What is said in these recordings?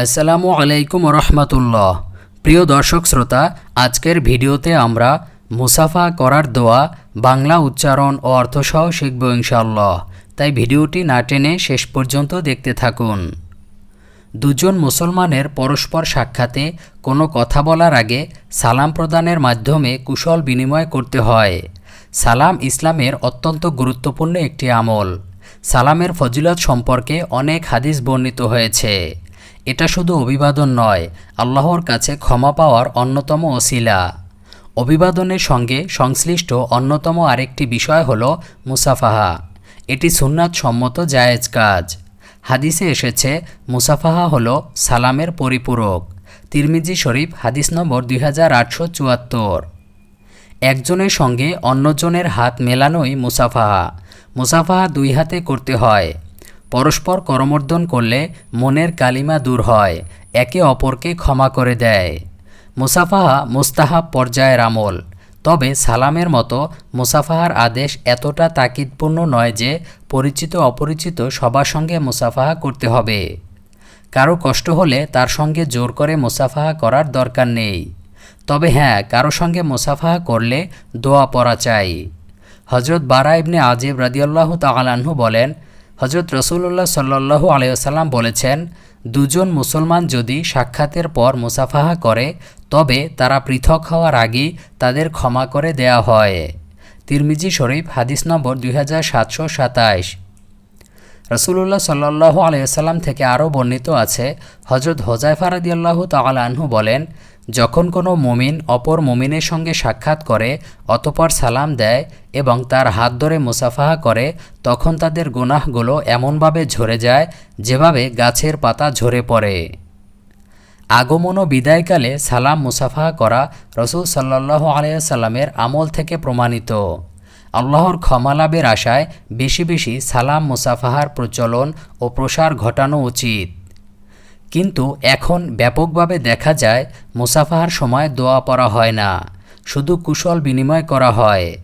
আসসালামু আলাইকুম রহমতুল্লাহ। প্রিয় দর্শক শ্রোতা, আজকের ভিডিওতে আমরা মুসাফা করার দোয়া, বাংলা উচ্চারণ ও অর্থসহ শিখব ইনশাল্লাহ তাই ভিডিওটি না টেনে শেষ পর্যন্ত দেখতে থাকুন। দুজন মুসলমানের পরস্পর সাক্ষাতে কোনো কথা বলার আগে সালাম প্রদানের মাধ্যমে কুশল বিনিময় করতে হয়। সালাম ইসলামের অত্যন্ত গুরুত্বপূর্ণ একটি আমল। সালামের ফজিলত সম্পর্কে অনেক হাদিস বর্ণিত হয়েছে। এটা শুধু অভিবাদন নয়, আল্লাহর কাছে ক্ষমা পাওয়ার অন্যতম ওসিলা। অভিবাদনের সঙ্গে সংশ্লিষ্ট অন্যতম আরেকটি বিষয় হল মুসাফাহা। এটি সুন্নাত সম্মত জায়েজ কাজ। হাদিসে এসেছে, মুসাফাহা হল সালামের পরিপূরক। তিরমিজি শরীফ, হাদিস নম্বর দুই হাজার আটশো চুয়াত্তর। একজনের সঙ্গে অন্যজনের হাত মেলানোই মুসাফাহা। মুসাফাহা দুই হাতে করতে হয়। পরস্পর করমর্দন করলে মনের কালিমা দূর হয়, একে অপরকে ক্ষমা করে দেয়। মুসাফাহা মুস্তাহাব পর্যায়ের আমল। তবে সালামের মতো মুসাফাহার আদেশ এতটা তাকিদপূর্ণ নয় যে পরিচিত অপরিচিত সবার সঙ্গে মুসাফাহা করতে হবে। কারও কষ্ট হলে তার সঙ্গে জোর করে মুসাফাহা করার দরকার নেই। তবে হ্যাঁ কারও সঙ্গে মুসাফাহা করলে দোয়া পড়া চাই। হজরত বারা ইবনে আজিব রাদিয়াল্লাহ তালাহু বলেন হজরত রসুল্লাহ সাল্লাহ আলাইসাল্লাম বলেছেন, দুজন মুসলমান যদি সাক্ষাতের পর মুসাফাহা করে, তবে তারা পৃথক হওয়ার আগেই তাদের ক্ষমা করে দেয়া হয়। তিরমিজি শরীফ, হাদিস নম্বর দুই রসুল্লাহ সাল্লাহ আলাইসাল্লাম থেকে আরও বর্ণিত আছে হজরত হোজাইফা রাদিয়াল্লাহ তালাহু বলেন, যখন কোনো মুমিন অপর মুমিনের সঙ্গে সাক্ষাৎ করে, অতপর সালাম দেয় এবং তার হাত ধরে মুসাফাহা করে, তখন তাদের গুনাহগুলো এমনভাবে ঝরে যায় যেভাবে গাছের পাতা ঝরে পড়ে। আগমন ও বিদায়কালে সালাম মুসাফাহা করা রসুল সাল্লাহ আলিয়াল্লামের আমল থেকে প্রমাণিত। আল্লাহর ক্ষমা লাভের আশায় বেশি বেশি সালাম, মুসাফাহার, প্রচলন ও প্রসার ঘটানো উচিত। কিন্তু এখন ব্যাপকভাবে দেখা যায়, মুসাফাহার সময় দোয়া পড়া হয় না, শুধু কুশল বিনিময় করা হয়।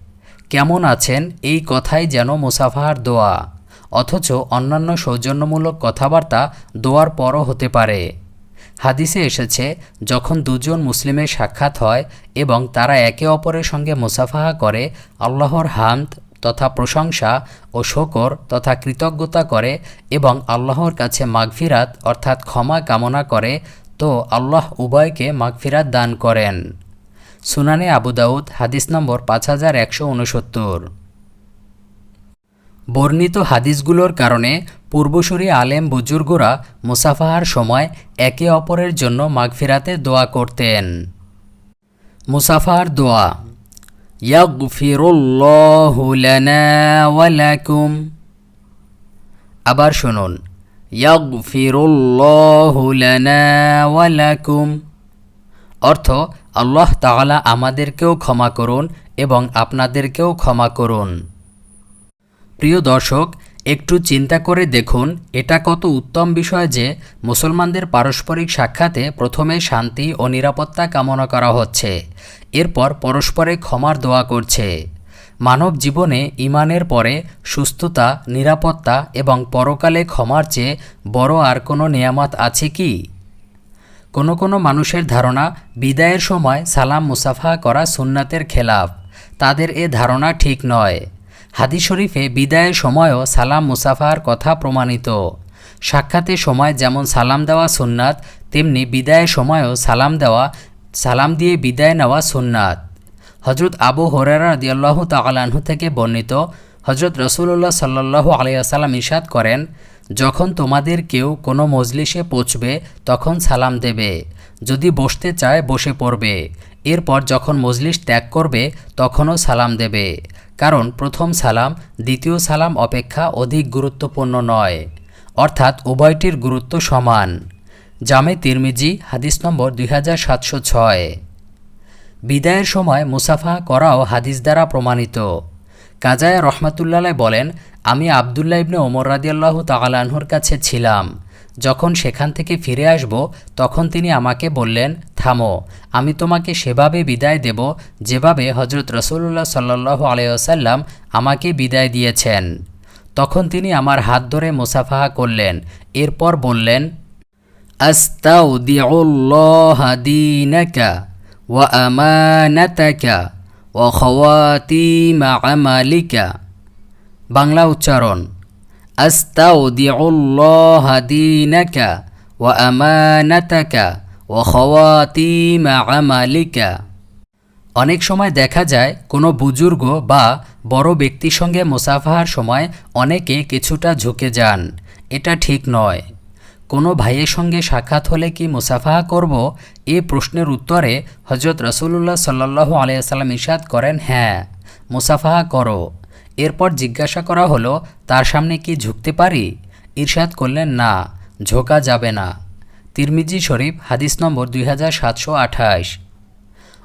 কেমন আছেন? এই কথাই যেন মুসাফাহার দোয়া, অথচ অন্যান্য সৌজন্যমূলক কথাবার্তা দোয়ার পরও হতে পারে। হাদিসে এসেছে, যখন দুজন মুসলিমের সাক্ষাৎ হয় এবং তারা একে অপরের সঙ্গে মুসাফাহা করে, আল্লাহর হামদ তথা প্রশংসা ও শকর তথা কৃতজ্ঞতা করে এবং আল্লাহর কাছে মাগফিরাত অর্থাৎ ক্ষমা কামনা করে, তো আল্লাহ উভয়কে মাগফিরাত দান করেন। সুনানে আবু দাউদ, হাদিস নম্বর পাঁচ হাজার একশো উনসত্তর বর্ণিত হাদিসগুলোর কারণে পূর্বসূরি আলেম বুজুর্গরা মুসাফাহার সময় একে অপরের জন্য মাগফিরাতে দোয়া করতেন। মুসাফাহার দোয়া, ইয়াগফিরুল্লাহু আবার শুনুন, ইয়াগফিরুল্লাহু অর্থ, আল্লাহ তাআলা আমাদেরকেও ক্ষমা করুন এবং আপনাদেরকেও ক্ষমা করুন। প্রিয় দর্শক একটু চিন্তা করে দেখুন, এটা কত উত্তম বিষয় যে মুসলমানদের পারস্পরিক সাক্ষাতে প্রথমে শান্তি ও নিরাপত্তা কামনা করা হচ্ছে, এরপর পরস্পরে ক্ষমার দোয়া করছে। মানব জীবনে ইমানের পরে সুস্থতা, নিরাপত্তা এবং পরকালে ক্ষমার চেয়ে বড় আর কোনো নিয়ামত আছে কি? কোনো কোনো মানুষের ধারণা, বিদায়ের সময় সালাম মুসাফা করা সুন্নাতের খেলাফ, তাদের এ ধারণা ঠিক নয়। হাদিস শরীফে বিদায়ের সময়ও সালাম মুসাফার কথা প্রমাণিত। সাক্ষাতের সময় যেমন সালাম দেওয়া সুন্নাত, তেমনি বিদায়ের সময়ও সালাম দেওয়া, সালাম দিয়ে বিদায় নেওয়া সুন্নাত। হজরত আবু হরেরা দিয়াল্লাহ তালাহু থেকে বর্ণিত হজরত রসুল্লাহ সাল্লাহ আলিয়াসাল্লাম ইশাদ করেন, যখন তোমাদের কেউ কোনো মজলিসে পৌঁছবে, তখন সালাম দেবে। যদি বসতে চায়, বসে পড়বে। এরপর যখন মজলিস ত্যাগ করবে, তখনও সালাম দেবে। কারণ প্রথম সালাম, দ্বিতীয় সালাম অপেক্ষা অধিক গুরুত্বপূর্ণ নয়। অর্থাৎ উভয়টির গুরুত্ব সমান। জামে তিরমিজি, হাদিস নম্বর দুই হাজার সাতশো ছয়। বিদায়ের সময় মুসাফা করাও হাদিস দ্বারা প্রমাণিত। কাজায় রহমাতুল্লাহ বলেন, আমি আবদুল্লাহ ইবনে ওমর রাদিয়াল্লাহ তালাহুর কাছে ছিলাম। যখন সেখান থেকে ফিরে আসব, তখন তিনি আমাকে বললেন, থামো, আমি তোমাকে সেভাবে বিদায় দেব যেভাবে হজরত রসুল্লাহ সাল্লাহ আলাইসাল্লাম আমাকে বিদায় দিয়েছেন। তখন তিনি আমার হাত ধরে মুসাফাহা করলেন, এরপর বললেন, আস্তাউদিউল্লাহ দীনাকা ওয়া আমানাতাকা ওয়া খাওয়াতিমা আমালিকা বাংলা উচ্চারণ। আস্তাউদিউল্লাহ দীনাকা ওয়া আমানাতাকা ওয়া খাওয়াতিমা আমালিকা অনেক সময় দেখা যায় কোনো বুজুর্গ বা বড় ব্যক্তির সঙ্গে মুসাফাহার সময় অনেকে কিছুটা ঝুঁকে যান। এটা ঠিক নয়। কোনো ভাইয়ের সঙ্গে সাক্ষাৎ হলে কি মুসাফাহা করব? এ প্রশ্নের উত্তরে হজরত রসুল্লাহ সাল্লাহ আলিয়াল্লাম ইরশাদ করেন হ্যাঁ মুসাফাহা করো। এরপর জিজ্ঞাসা করা হলো, তার সামনে কি ঝুঁকতে পারি? ইরশাদ করলেন, না, ঝোঁকা যাবে না। তিরমিজি শরীফ, হাদিস নম্বর দুই হাজার সাতশো আঠাশ।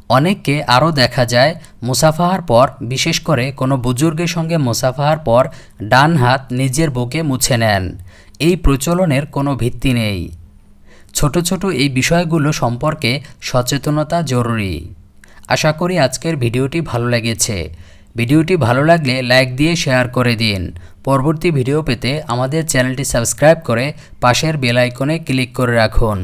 অনেককে আরও দেখা যায়, মুসাফাহার পর, বিশেষ করে কোনো বুজুর্গের সঙ্গে মুসাফাহার পর, ডান হাত নিজের বুকে মুছে নেন। এই প্রচলনের কোনো ভিত্তি নেই। ছোট ছোট এই বিষয়গুলো সম্পর্কে সচেতনতা জরুরি। আশা করি আজকের ভিডিওটি ভালো লেগেছে। ভিডিওটি ভালো লাগলে লাইক দিয়ে শেয়ার করে দিন। পরবর্তী ভিডিও পেতে আমাদের চ্যানেলটি সাবস্ক্রাইব করে পাশের বেল আইকনে ক্লিক করে রাখুন।